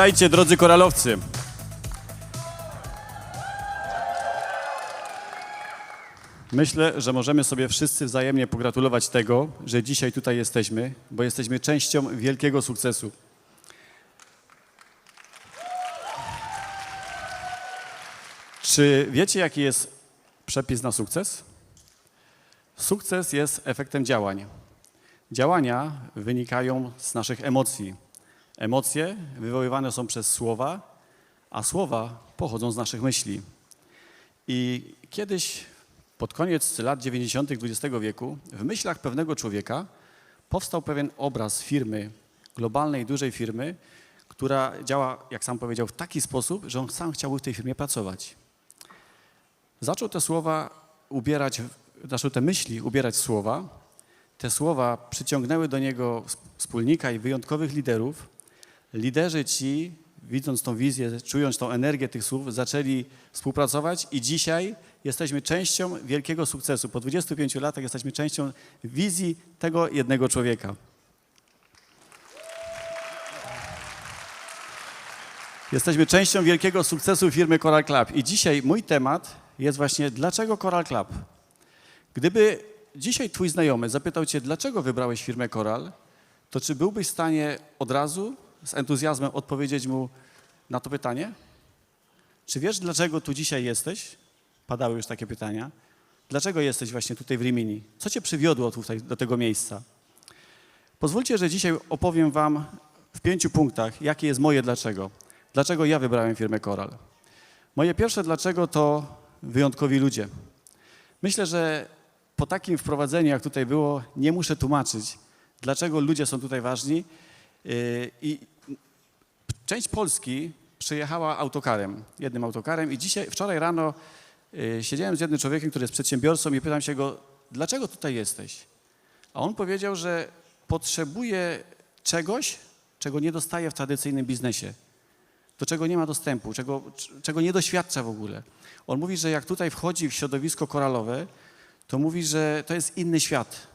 Witajcie, drodzy koralowcy. Myślę, że możemy sobie wszyscy wzajemnie pogratulować tego, że dzisiaj tutaj jesteśmy, bo jesteśmy częścią wielkiego sukcesu. Czy wiecie, jaki jest przepis na sukces? Sukces jest efektem działań. Działania wynikają z naszych emocji. Emocje wywoływane są przez słowa, a słowa pochodzą z naszych myśli. I kiedyś, pod koniec lat 90. XX wieku, w myślach pewnego człowieka powstał pewien obraz firmy, globalnej, dużej firmy, która działa, jak sam powiedział, w taki sposób, że on sam chciałby w tej firmie pracować. Zaczął te słowa ubierać, zaczął te myśli ubierać słowa. Te słowa przyciągnęły do niego wspólnika i wyjątkowych liderów. Liderzy ci, widząc tą wizję, czując tą energię tych słów, zaczęli współpracować i dzisiaj jesteśmy częścią wielkiego sukcesu. Po 25 latach jesteśmy częścią wizji tego jednego człowieka. Jesteśmy częścią wielkiego sukcesu firmy Coral Club. I dzisiaj mój temat jest właśnie, dlaczego Coral Club? Gdyby dzisiaj twój znajomy zapytał cię, dlaczego wybrałeś firmę Coral, to czy byłbyś w stanie od razu z entuzjazmem odpowiedzieć mu na to pytanie? Czy wiesz, dlaczego tu dzisiaj jesteś? Padały już takie pytania. Dlaczego jesteś właśnie tutaj w Rimini? Co cię przywiodło tutaj do tego miejsca? Pozwólcie, że dzisiaj opowiem wam w pięciu punktach, jakie jest moje dlaczego. Dlaczego ja wybrałem firmę Coral? Moje pierwsze dlaczego to wyjątkowi ludzie. Myślę, że po takim wprowadzeniu, jak tutaj było, nie muszę tłumaczyć, dlaczego ludzie są tutaj ważni. Yy, I część Polski przyjechała autokarem, jednym autokarem i dzisiaj, wczoraj rano yy, siedziałem z jednym człowiekiem, który jest przedsiębiorcą i pytam się go, dlaczego tutaj jesteś? A on powiedział, że potrzebuje czegoś, czego nie dostaje w tradycyjnym biznesie do czego nie ma dostępu, czego, czego nie doświadcza w ogóle. On mówi, że jak tutaj wchodzi w środowisko koralowe, to mówi, że to jest inny świat.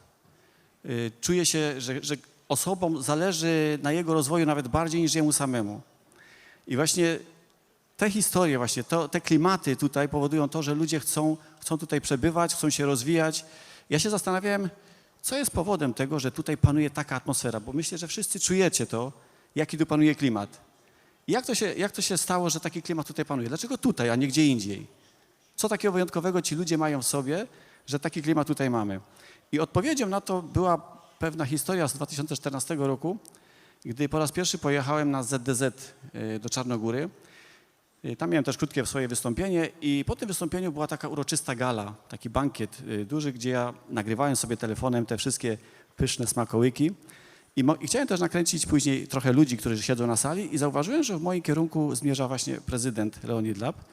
Y, Czuje się, że, że osobom zależy na jego rozwoju nawet bardziej niż jemu samemu. I właśnie te historie, właśnie to, te klimaty tutaj powodują to, że ludzie chcą, chcą tutaj przebywać, chcą się rozwijać. Ja się zastanawiałem, co jest powodem tego, że tutaj panuje taka atmosfera, bo myślę, że wszyscy czujecie to, jaki tu panuje klimat. Jak to, się, jak to się stało, że taki klimat tutaj panuje? Dlaczego tutaj, a nie gdzie indziej? Co takiego wyjątkowego ci ludzie mają w sobie, że taki klimat tutaj mamy? I odpowiedzią na to była pewna historia z 2014 roku, gdy po raz pierwszy pojechałem na ZDZ y, do Czarnogóry. Y, Tam miałem też krótkie swoje wystąpienie i po tym wystąpieniu była taka uroczysta gala, taki bankiet y, duży, gdzie ja nagrywałem sobie telefonem te wszystkie pyszne smakołyki. I, I chciałem też nakręcić później trochę ludzi, którzy siedzą na sali i zauważyłem, że w moim kierunku zmierza właśnie prezydent Leonid Lab.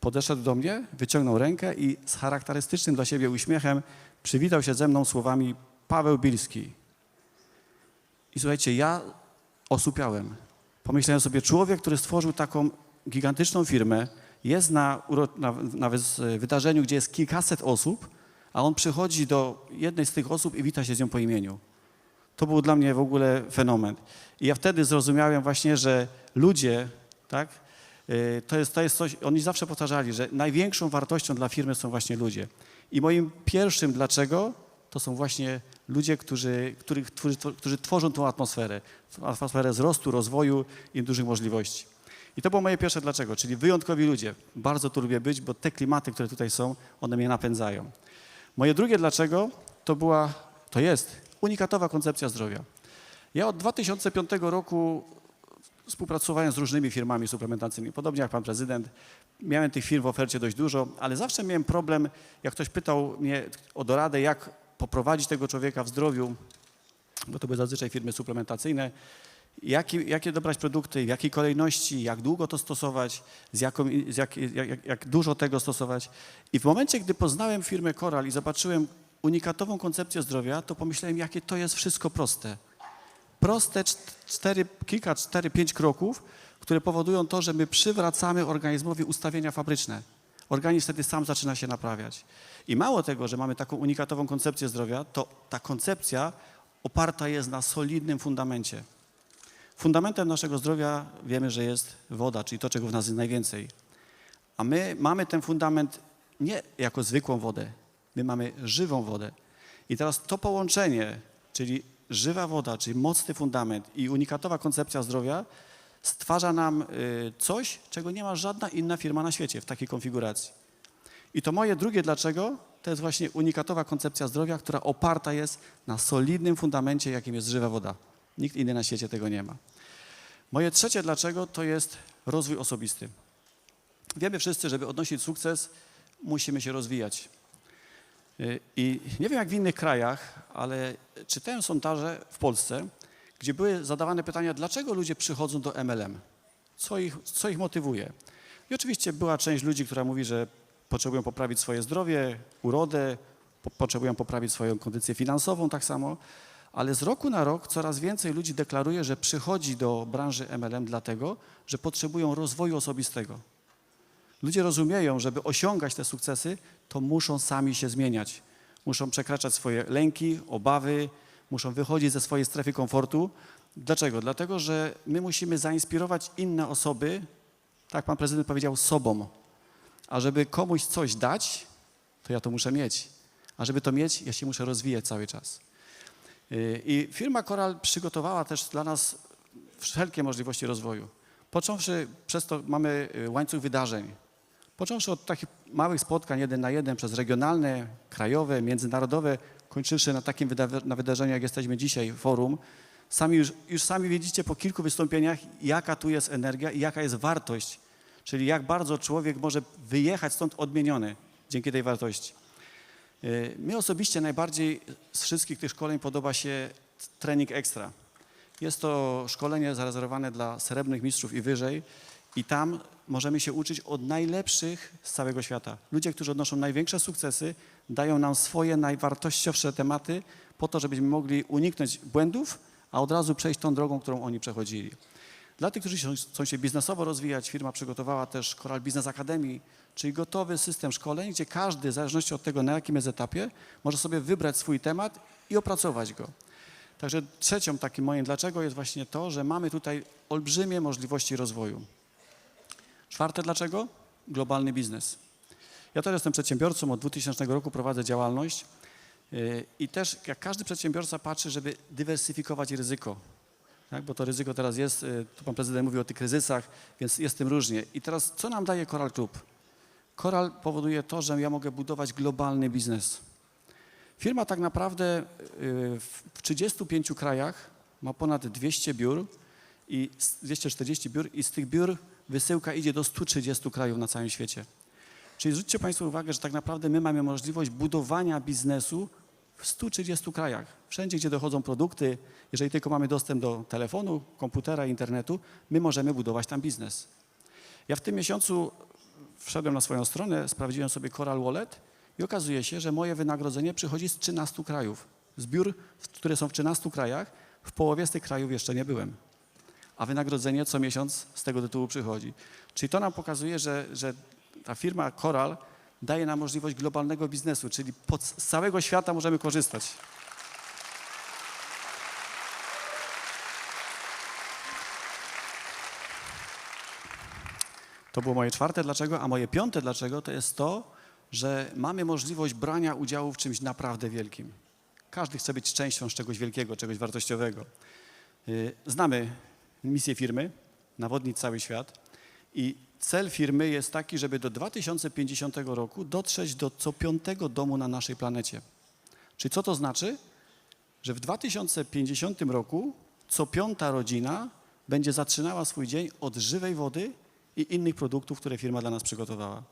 Podeszedł do mnie, wyciągnął rękę i z charakterystycznym dla siebie uśmiechem przywitał się ze mną słowami Paweł Bilski. I słuchajcie, ja osłupiałem. Pomyślałem sobie, człowiek, który stworzył taką gigantyczną firmę, jest na, na, na wys- wydarzeniu, gdzie jest kilkaset osób, a on przychodzi do jednej z tych osób i wita się z nią po imieniu. To był dla mnie w ogóle fenomen. I ja wtedy zrozumiałem właśnie, że ludzie, tak, y, to jest, to jest coś, oni zawsze powtarzali, że największą wartością dla firmy są właśnie ludzie. I moim pierwszym dlaczego to są właśnie ludzie, którzy, którzy, którzy tworzą tą atmosferę, atmosferę wzrostu, rozwoju i dużych możliwości. I to było moje pierwsze dlaczego, czyli wyjątkowi ludzie. Bardzo tu lubię być, bo te klimaty, które tutaj są, one mnie napędzają. Moje drugie dlaczego to była, to jest unikatowa koncepcja zdrowia. Ja od 2005 roku współpracowałem z różnymi firmami suplementacyjnymi, podobnie jak pan prezydent. Miałem tych firm w ofercie dość dużo, ale zawsze miałem problem, jak ktoś pytał mnie o doradę, jak poprowadzić tego człowieka w zdrowiu, bo to były zazwyczaj firmy suplementacyjne, jaki, jakie dobrać produkty, w jakiej kolejności, jak długo to stosować, z jaką, z jak, jak, jak, dużo tego stosować. I w momencie, gdy poznałem firmę Coral i zobaczyłem unikatową koncepcję zdrowia, to pomyślałem, jakie to jest wszystko proste. Proste czt- cztery, kilka, cztery, pięć kroków, które powodują to, że my przywracamy organizmowi ustawienia fabryczne. Organizm wtedy sam zaczyna się naprawiać. I mało tego, że mamy taką unikatową koncepcję zdrowia, to ta koncepcja oparta jest na solidnym fundamencie. Fundamentem naszego zdrowia wiemy, że jest woda, czyli to, czego w nas jest najwięcej. A my mamy ten fundament nie jako zwykłą wodę, my mamy żywą wodę. I teraz to połączenie, czyli żywa woda, czyli mocny fundament i unikatowa koncepcja zdrowia stwarza nam y, coś, czego nie ma żadna inna firma na świecie w takiej konfiguracji. I to moje drugie dlaczego to jest właśnie unikatowa koncepcja zdrowia, która oparta jest na solidnym fundamencie, jakim jest żywa woda. Nikt inny na świecie tego nie ma. Moje trzecie dlaczego to jest rozwój osobisty. Wiemy wszyscy, żeby odnosić sukces, musimy się rozwijać. Y, I nie wiem jak w innych krajach, ale czytałem sondaże w Polsce, gdzie były zadawane pytania, dlaczego ludzie przychodzą do MLM? Co ich, co ich motywuje? I oczywiście była część ludzi, która mówi, że potrzebują poprawić swoje zdrowie, urodę, po, potrzebują poprawić swoją kondycję finansową tak samo, ale z roku na rok coraz więcej ludzi deklaruje, że przychodzi do branży MLM dlatego, że potrzebują rozwoju osobistego. Ludzie rozumieją, żeby osiągać te sukcesy, to muszą sami się zmieniać. Muszą przekraczać swoje lęki, obawy, muszą wychodzić ze swojej strefy komfortu. Dlaczego? Dlatego, że my musimy zainspirować inne osoby, tak pan prezydent powiedział, sobą. A żeby komuś coś dać, to ja to muszę mieć. A żeby to mieć, ja się muszę rozwijać cały czas. Yy, I firma Coral przygotowała też dla nas wszelkie możliwości rozwoju. Począwszy przez to mamy y, łańcuch wydarzeń. Począwszy od takich małych spotkań jeden na jeden przez regionalne, krajowe, międzynarodowe, kończywszy na takim wyda- na wydarzeniu, jak jesteśmy dzisiaj, forum. Sami już, już sami widzicie po kilku wystąpieniach, jaka tu jest energia i jaka jest wartość. Czyli jak bardzo człowiek może wyjechać stąd odmieniony dzięki tej wartości. Y, Mnie osobiście najbardziej z wszystkich tych szkoleń podoba się trening ekstra. Jest to szkolenie zarezerwowane dla srebrnych mistrzów i wyżej i tam możemy się uczyć od najlepszych z całego świata. Ludzie, którzy odnoszą największe sukcesy, dają nam swoje najwartościowsze tematy po to, żebyśmy mogli uniknąć błędów, a od razu przejść tą drogą, którą oni przechodzili. Dla tych, którzy chcą się biznesowo rozwijać, firma przygotowała też Coral Business Academy, czyli gotowy system szkoleń, gdzie każdy, w zależności od tego, na jakim jest etapie, może sobie wybrać swój temat i opracować go. Także trzecią takim moim dlaczego jest właśnie to, że mamy tutaj olbrzymie możliwości rozwoju. Czwarte dlaczego? Globalny biznes. Ja też jestem przedsiębiorcą, od 2000 roku prowadzę działalność yy, i też jak każdy przedsiębiorca patrzy, żeby dywersyfikować ryzyko, tak? bo to ryzyko teraz jest, yy, tu pan prezydent mówił o tych kryzysach, więc jest tym różnie. I teraz co nam daje Coral Club? Coral powoduje to, że ja mogę budować globalny biznes. Firma tak naprawdę y, w w 35 krajach ma ponad 200 biur i z- 240 biur i z tych biur wysyłka idzie do 130 krajów na całym świecie. Czyli zwróćcie Państwo uwagę, że tak naprawdę my mamy możliwość budowania biznesu w 130 krajach. Wszędzie, gdzie dochodzą produkty, jeżeli tylko mamy dostęp do telefonu, komputera, internetu, my możemy budować tam biznes. Ja w tym miesiącu wszedłem na swoją stronę, sprawdziłem sobie Coral Wallet i okazuje się, że moje wynagrodzenie przychodzi z 13 krajów. Z biur, które są w 13 krajach, w połowie z tych krajów jeszcze nie byłem. A wynagrodzenie co miesiąc z tego tytułu przychodzi. Czyli to nam pokazuje, że, że ta firma Coral daje nam możliwość globalnego biznesu, czyli z całego świata możemy korzystać. To było moje czwarte dlaczego, a moje piąte dlaczego to jest to, że mamy możliwość brania udziału w czymś naprawdę wielkim. Każdy chce być częścią czegoś wielkiego, czegoś wartościowego. Y, Znamy misję firmy, nawodnić cały świat i cel firmy jest taki, żeby do 2050 roku dotrzeć do co piątego domu na naszej planecie. Czyli co to znaczy? Że w 2050 roku co piąta rodzina będzie zaczynała swój dzień od żywej wody i innych produktów, które firma dla nas przygotowała.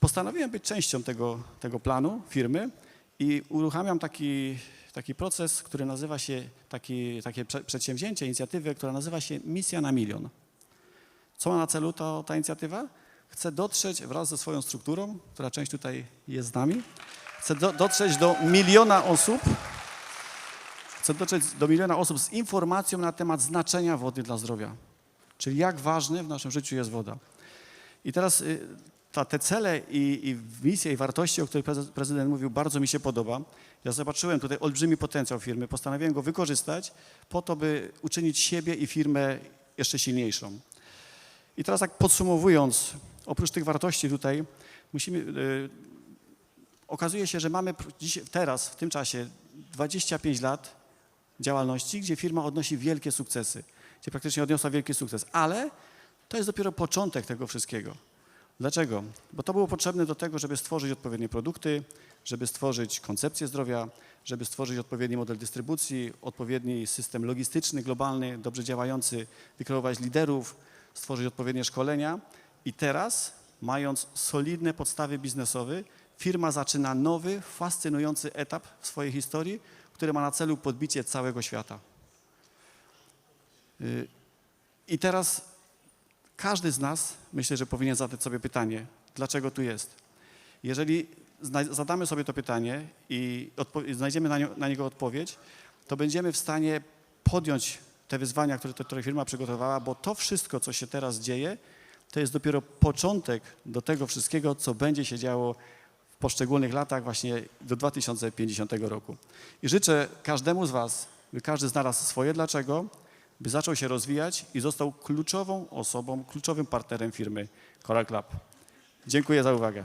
Postanowiłem być częścią tego, tego planu firmy i uruchamiam taki, taki proces, który nazywa się, taki, takie prze, przedsięwzięcie, inicjatywę, która nazywa się Misja na Milion. Co ma na celu to, ta inicjatywa? Chcę dotrzeć wraz ze swoją strukturą, która część tutaj jest z nami, chcę do, dotrzeć do miliona osób, chcę dotrzeć do miliona osób z informacją na temat znaczenia wody dla zdrowia. Czyli jak ważny w naszym życiu jest woda. I teraz y, ta, te cele i, i misje i wartości, o których prezydent mówił, bardzo mi się podoba. Ja zobaczyłem tutaj olbrzymi potencjał firmy, postanowiłem go wykorzystać po to, by uczynić siebie i firmę jeszcze silniejszą. I teraz tak podsumowując, oprócz tych wartości tutaj musimy, y, okazuje się, że mamy dziś, teraz, w tym czasie 25 lat działalności, gdzie firma odnosi wielkie sukcesy, gdzie praktycznie odniosła wielki sukces, ale to jest dopiero początek tego wszystkiego. Dlaczego? Bo to było potrzebne do tego, żeby stworzyć odpowiednie produkty, żeby stworzyć koncepcję zdrowia, żeby stworzyć odpowiedni model dystrybucji, odpowiedni system logistyczny, globalny, dobrze działający, wykreować liderów, stworzyć odpowiednie szkolenia. I teraz, mając solidne podstawy biznesowe, firma zaczyna nowy, fascynujący etap w swojej historii, który ma na celu podbicie całego świata. Y, I teraz każdy z nas, myślę, że powinien zadać sobie pytanie, dlaczego tu jest. Jeżeli zadamy sobie to pytanie i znajdziemy na, na niego odpowiedź, to będziemy w stanie podjąć te wyzwania, które, które firma przygotowała, bo to wszystko, co się teraz dzieje, to jest dopiero początek do tego wszystkiego, co będzie się działo w poszczególnych latach, właśnie do 2050 roku. I życzę każdemu z Was, by każdy znalazł swoje dlaczego, by zaczął się rozwijać i został kluczową osobą, kluczowym partnerem firmy Coral Club. Dziękuję za uwagę.